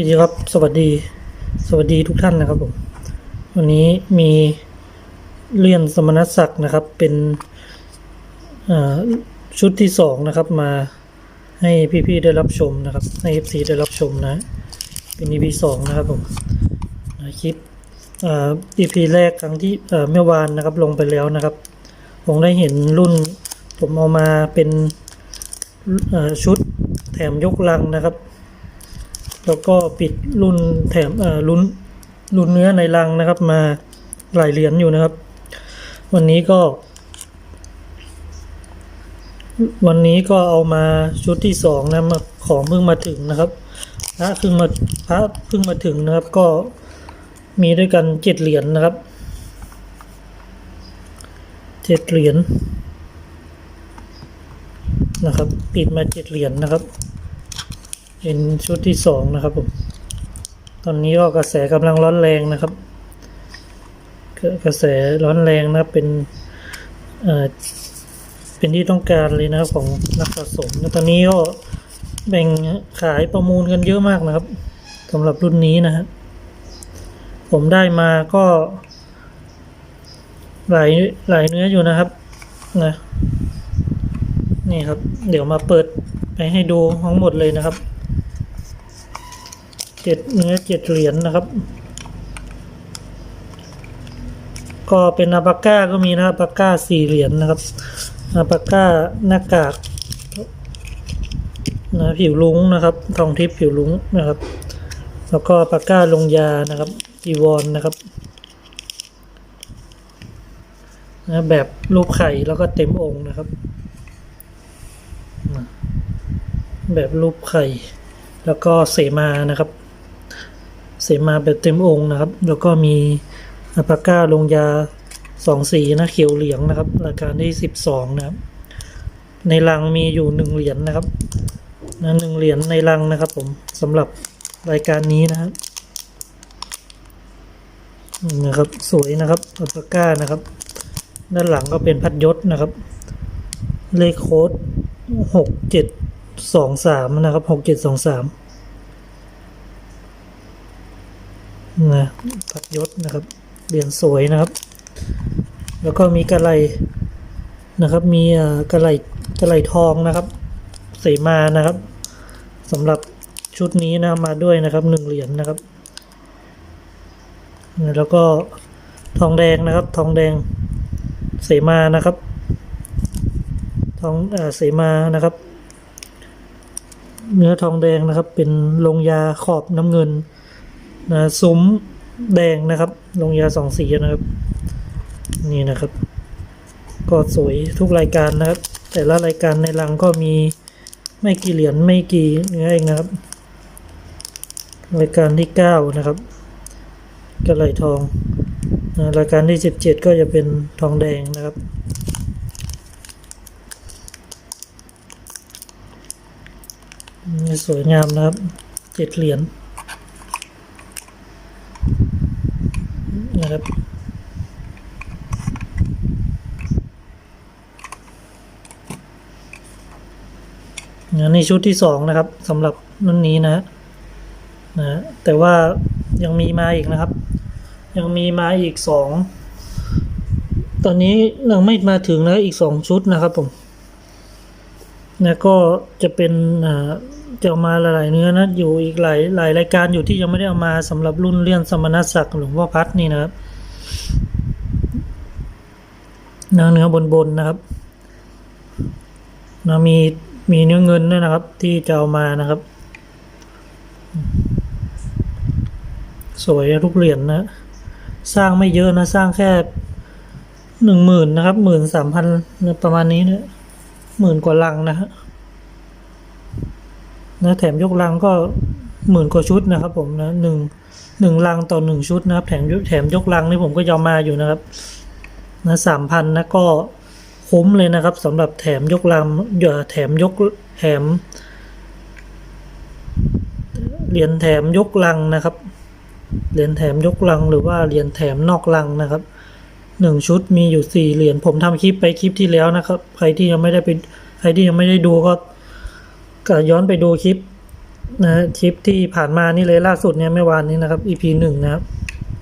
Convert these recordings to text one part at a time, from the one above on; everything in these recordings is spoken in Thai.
วัสดีครับ สวัสดี สวัสดีทุกท่านนะครับผม วันนี้มีเลี่ยนสมณศักดิ์นะครับ เป็นชุดที่สองนะครับ มาให้พี่ๆได้รับชมนะครับ ให้ FC ได้รับชมนะ เป็น EP สองนะครับผมคลิปอ่า EP แรกครั้งที่เมื่อวานนะครับ ลงไปแล้วนะครับ ผมได้เห็นรุ่น ผมเอามาเป็นชุดแถมยกลังนะครับ แล้วก็ปิดรุ่นแถมเอ่อรุ่นรุ่นเนื้อในลังนะครับ มาหลายเหรียญอยู่นะครับ วันนี้ก็ วันนี้ก็เอามาชุดที่สองนะมาของเพิ่งมาถึงนะครับพระเพิ่งมาพระเพิ่งมาถึงนะครับ ก็มีด้วยกันเจ็ดเหรียญนะครับเจ็ดเหรียญนะครับ ปิดมาเจ็ดเหรียญนะครับ เป็นชุดที่สองนะครับผม ตอนนี้ก็กระแสกำลังร้อนแรงนะครับกกระแสร้อนแรงนะเป็นเอ่อเป็นที่ต้องการเลยนะครับของนักสะสมตอนนี้ก็แบ่งขายประมูลกันเยอะมากนะครับสำหรับรุ่นนี้นะฮะผมได้มาก็หลายหลายเนื้ออยู่นะครับนะนี่ครับ เดี๋ยวมาเปิดไปให้ดูทั้งหมดเลยนะครับ จ็ดเนื้อเจ็ดเหรียญนะครับ ก็เป็นอาปาก้าก็มีนะอาปาก้าสี่เหรียญนะครับอาปาก้าหน้ากากนะผิวลุ้งนะครับ ทองทิพย์ผิวลุ้งนะครับ แล้วก็ปาก้าลงยานะครับจีวรนนะครับนะแบบรูปไข่แล้วก็เต็มองค์นะครับ แบบรูปไข่ แล้วก็เสมานะครับ เสมาแบบเต็มองค์นะครับ แล้วก็มีอัปาก้าลงยาสองสีนะเขียวเหลืองนะครับรายการที่สิบสองนะครับ ในลังมีอยู่หนึ่งเหรียญนนะครับนะหนึ่งเหรียญในลังนะครับ ผมสำหรับรายการนี้นะครับนะครับสวยนะครับอัปาก้านะครับ ด้านหลังก็เป็นพัดยศนะครับ เลขโค้ดหกเจ็ดสองสามนะครับหกเจ็ดสองสาม นะพัดยศนะครับเหรียญสวยนะครับ แล้วก็มีกระไลนะครับ มีเอ่อกระไลกระไลทองนะครับ เสมานะครับสำหรับชุดนี้นะมาด้วยนะครับหนึ่งเหรียญนะครับ แล้วก็ทองแดงนะครับ ทองแดงเสมานะครับ ทองเอ่อเสมานะครับ เนื้อทองแดงนะครับ เป็นลงยาขอบน้ำเงิน นะซุ้มแดงนะครับ ลงยาสองสีนะครับ นี่นะครับ ก็สวยทุกรายการนะครับ แต่ละรายการในรังก็มีไม่กี่เหรียญไม่กี่เนื้อเองนะครับ รายการที่เก้านะครับกระไหลทองนะรายการที่สิบเจ็ดก็จะเป็นทองแดงนะครับสวยงามนะครับเจ็ดเหรียญ นะครับ อันนี้ชุดที่สองนะครับสำหรับรุ่นนี้นะฮะนะแต่ว่ายังมีมาอีกนะครับ ยังมีมาอีกสองตอนนี้ยังไม่มาถึงนะอีกสองชุดนะครับผมนะก็จะเป็นอ่าจะมาหลาย ๆ เนื้อนะอยู่อีกหลายหลายรายการอยู่ที่ยังไม่ได้เอามาสำหรับรุ่นเลี่ยนสมณศักดิ์หลวงพ่อพัดนี่นะครับเนื้อเนื้อบนบนๆนะครับนะมี มีเนื้อเงินด้วยนะครับ ที่จะเอามานะครับ สวยทุกเหรียญนะสร้างไม่เยอะนะ สร้างแค่หนึ่งหมื่นนะครับหมื่นสามพันประมาณนี้นะหมื่นกว่าลังนะฮะนะแถมยกลังก็หมื่นกว่าชุดนะครับ ผมนะหนึ่งหนึ่งลังต่อหนึ่งชุดนะครับ แถมแถมยกลังนี่ผมก็ยอมมาอยู่นะครับ นะสามพันนะก็ คุ้มเลยนะครับสำหรับแถมยกลำอย่าแถมยกแถมเหรียญแถมยกลังนะครับ เหรียญแถมยกลังหรือว่าเหรียญแถมนอกลังนะครับหนึ่งชุดมีอยู่สี่เหรียญผมทำคลิปไปคลิปที่แล้วนะครับ ใครที่ยังไม่ได้ไปใครที่ยังไม่ได้ดูก็ก็ย้อนไปดูคลิปนะคลิปที่ผ่านมานี่เลยล่าสุดเนี่ยเมื่อวานนี้นะครับ EP หนึ่งนะครับ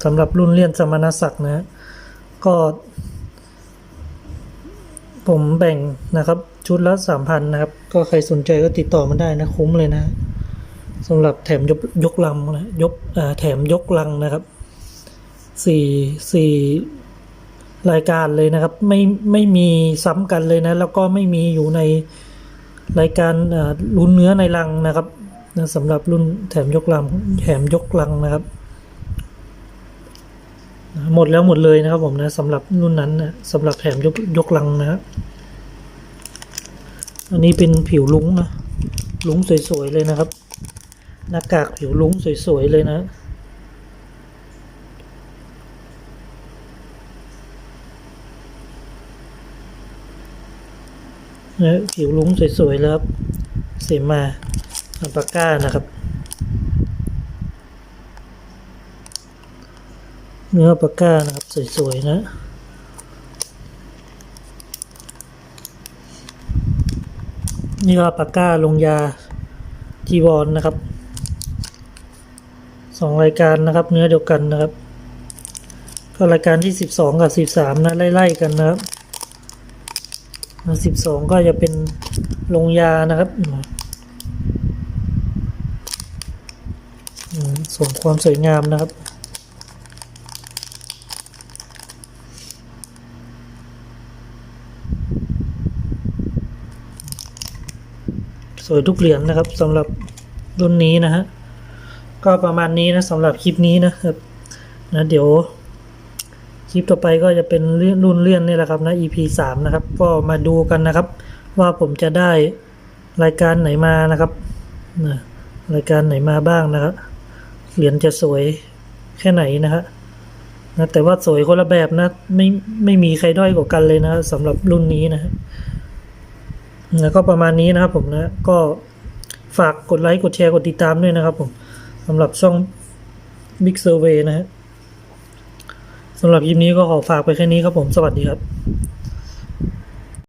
สำหรับรุ่นเลี่ยนสมณศักดิ์นะก็ ผมแบ่งนะครับชุดละสามพันนะครับ ก็ใครสนใจก็ติดต่อมาได้นะคุ้มเลยนะสำหรับแถมยกยกลังนะยกแถมยกลังนะครับสี่สี่รายการเลยนะครับ ไม่ไม่มีซ้ำกันเลยนะ แล้วก็ไม่มีอยู่ในรายการรุ่นเนื้อในลังนะครับสำหรับรุ่นแถมยกลังแถมยกลังนะครับ หมดแล้วหมดเลยนะครับผมนะสำหรับรุ่นนั้นนะสำหรับแถมยกยกลังนะอันนี้เป็นผิวลุ้งนะลุงสวยๆเลยนะครับ หน้ากากผิวลุงสวยๆเลยนะนะผิวลุงสวยๆแล้วครับเสมาอัลปาก้านะครับ เนื้อปากก้านะครับสวยๆนะนี่ก็ปากก้าลงยาจีวอนนะครับสองรายการนะครับ เนื้อเดียวกันนะครับ ก็รายการที่สิบสองกับสิบสามนะไล่ๆกันนะครับสิบสองก็จะเป็นลงยานะครับอืมสมความสวยงามนะครับ สวยทุกเหรียญนะครับสำหรับรุ่นนี้นะฮะก็ประมาณนี้นะสำหรับคลิปนี้นะครับนะเดี๋ยวคลิปต่อไปก็จะเป็นเรื่องรุ่นเลื่อนนี่แหละครับนะ EP สามนะครับ ก็มาดูกันนะครับ ว่าผมจะได้รายการไหนมานะครับนะรายการไหนมาบ้างนะครับเหรียญจะสวยแค่ไหนนะฮะนะแต่ว่าสวยคนละแบบนะไม่ไม่มีใครด้อยกว่ากันเลยนะสำหรับรุ่นนี้นะฮะ แล้วก็ประมาณนี้นะครับผมนะ ก็ฝากกดไลค์ กดแชร์ กดติดตามด้วยนะครับผมสำหรับช่อง Big Survey นะฮะสำหรับคลิปนี้ก็ขอฝากไปแค่นี้ครับผม สวัสดีครับ